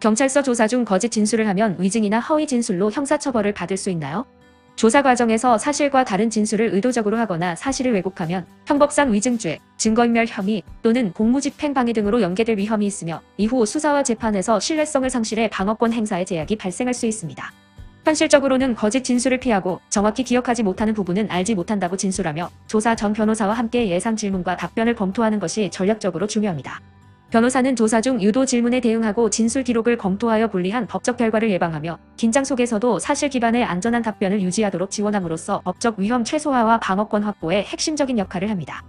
경찰서 조사 중 거짓 진술을 하면 위증이나 허위 진술로 형사처벌을 받을 수 있나요? 조사 과정에서 사실과 다른 진술을 의도적으로 하거나 사실을 왜곡하면 형법상 위증죄, 증거인멸 혐의 또는 공무집행 방해 등으로 연계될 위험이 있으며 이후 수사와 재판에서 신뢰성을 상실해 방어권 행사에 제약이 발생할 수 있습니다. 현실적으로는 거짓 진술을 피하고 정확히 기억하지 못하는 부분은 알지 못한다고 진술하며 조사 전 변호사와 함께 예상 질문과 답변을 검토하는 것이 전략적으로 중요합니다. 변호사는 조사 중 유도 질문에 대응하고 진술 기록을 검토하여 불리한 법적 결과를 예방하며 긴장 속에서도 사실 기반의 안전한 답변을 유지하도록 지원함으로써 법적 위험 최소화와 방어권 확보에 핵심적인 역할을 합니다.